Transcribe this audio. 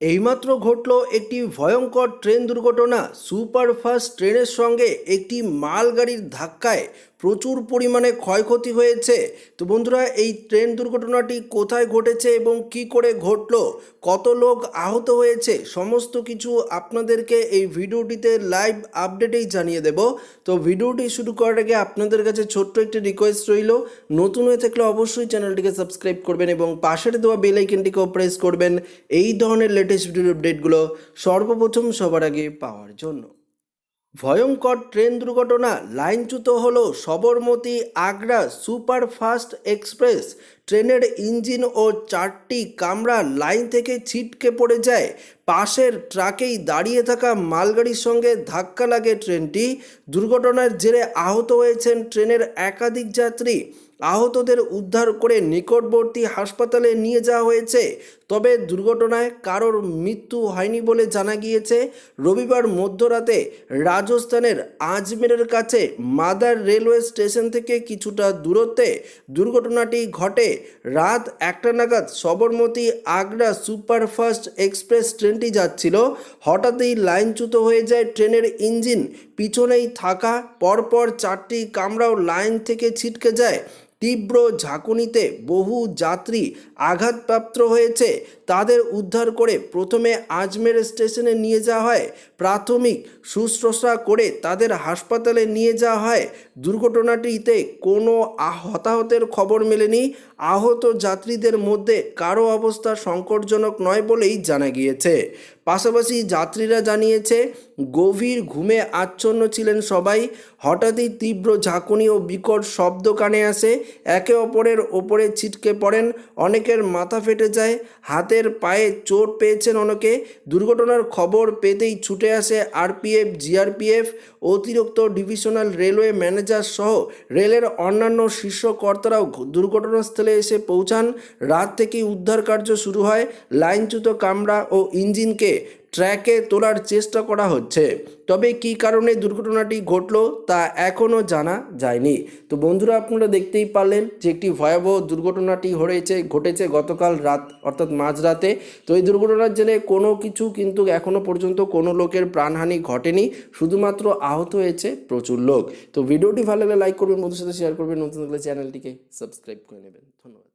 এইমাত্র ঘটল একটি ভয়ঙ্কর ট্রেন দুর্ঘটনা। সুপারফাস্ট ট্রেনের সঙ্গে একটি মালগাড়ির ধাক্কায় প্রচুর পরিমাণে ক্ষয়ক্ষতি হয়েছে। তো বন্ধুরা, এই ট্রেন দুর্ঘটনাটি কোথায় ঘটেছে এবং কি করে ঘটলো? কত লোক আহত হয়েছে? সমস্ত কিছু আপনাদেরকে এই ভিডিওটিতে লাইভ আপডেটেই জানিয়ে দেব। তো ভিডিওটি শুরু করার আগে আপনাদের কাছে ছোট্ট একটি রিকোয়েস্ট রইল। নতুন হয়ে থাকলে অবশ্যই চ্যানেলটিকে সাবস্ক্রাইব করবেন এবং পাশের দেওয়া বেল আইকনটিকেও প্রেস করবেন। এই ধরনের লেটেস্ট ভিডিও আপডেটগুলো সর্বপ্রথম সবার আগে পাওয়ার জন্য। ভয়ঙ্কর ট্রেন দুর্ঘটনা, লাইনচ্যুত হল সবরমতী আগ্রা সুপারফাস্ট এক্সপ্রেস। ট্রেনের ইঞ্জিন ও চারটি কামরা লাইন থেকে ছিটকে পড়ে যায়। পাশের ট্রাকেই দাঁড়িয়ে থাকা মালগাড়ির সঙ্গে ধাক্কা লাগে ট্রেনটি। দুর্ঘটনার জেরে আহত হয়েছেন ট্রেনের একাধিক যাত্রী। আহতদের উদ্ধার করে নিকটবর্তী হাসপাতালে নিয়ে যাওয়া হয়েছে। তবে দুর্ঘটনায় কারোর মৃত্যু হয়নি বলে জানা গিয়েছে। রবিবার মধ্যরাতে রাজস্থানের আজমেরের কাছে মাদার রেলওয়ে স্টেশন থেকে কিছুটা দূরত্বে দুর্ঘটনাটি ঘটে। রাত একটা নাগাদ সবরমতী আগ্রা সুপারফাস্ট এক্সপ্রেস ট্রেনটি যাচ্ছিল। হঠাৎই লাইনচ্যুত হয়ে যায় ট্রেনের ইঞ্জিন। পিছনেই থাকা পরপর চারটি কামরাও লাইন থেকে ছিটকে যায়। তীব্র ঝাঁকুনিতে বহু যাত্রী আঘাতপ্রাপ্ত হয়েছে। তাদের উদ্ধার করে প্রথমে আজমের স্টেশনে নিয়ে যাওয়া হয়। প্রাথমিক শুশ্রূষা করে তাদের হাসপাতালে নিয়ে যাওয়া হয়। দুর্ঘটনাটিতে কোনো হতাহতের খবর মেলেনি। আহত যাত্রীদের মধ্যে কারও অবস্থা সংকটজনক নয় বলেই জানা গিয়েছে। পাশাপাশি যাত্রীরা জানিয়েছে, গভীর ঘুমে আচ্ছন্ন ছিলেন সবাই। হঠাৎই তীব্র ঝাঁকুনি ও বিকট শব্দ কানে আসে। একে অপরের ওপরে ছিটকে পড়েন, অনেকের মাথা ফেটে যায়, হাতের পায়ে চোট পেয়েছেন অনেকে। দুর্ঘটনার খবর পেতেই ছুটে আসে আরপিএফ, জিআরপিএফ, অতিরিক্ত ডিভিশনাল রেলওয়ে ম্যানেজার সহ রেলের অন্যান্য শীর্ষ কর্তারাও দুর্ঘটনাস্থলে এসে পৌঁছান। রাত থেকেই উদ্ধার কার্য শুরু হয়। লাইনচ্যুত কামরা ও ইঞ্জিনকে ট্র্যাকে তোলার চেষ্টা করা হচ্ছে। তবে কী কারণে দুর্ঘটনাটি ঘটলো তা এখনও জানা যায়নি। তো বন্ধুরা, আপনারা দেখতেই পারলেন যে একটি ভয়াবহ দুর্ঘটনাটি হয়েছে, ঘটেছে গতকাল রাত, অর্থাৎ মাঝরাতে। তো এই দুর্ঘটনার জেনে কোনো কিছু কিন্তু এখনও পর্যন্ত কোনো লোকের প্রাণহানি ঘটেনি, শুধুমাত্র আহত হয়েছে প্রচুর লোক। তো ভিডিওটি ভালো লাগলে লাইক করবেন বন্ধুর সাথে শেয়ার করবেন, নতুন চ্যানেলটিকে সাবস্ক্রাইব করে নেবেন। ধন্যবাদ।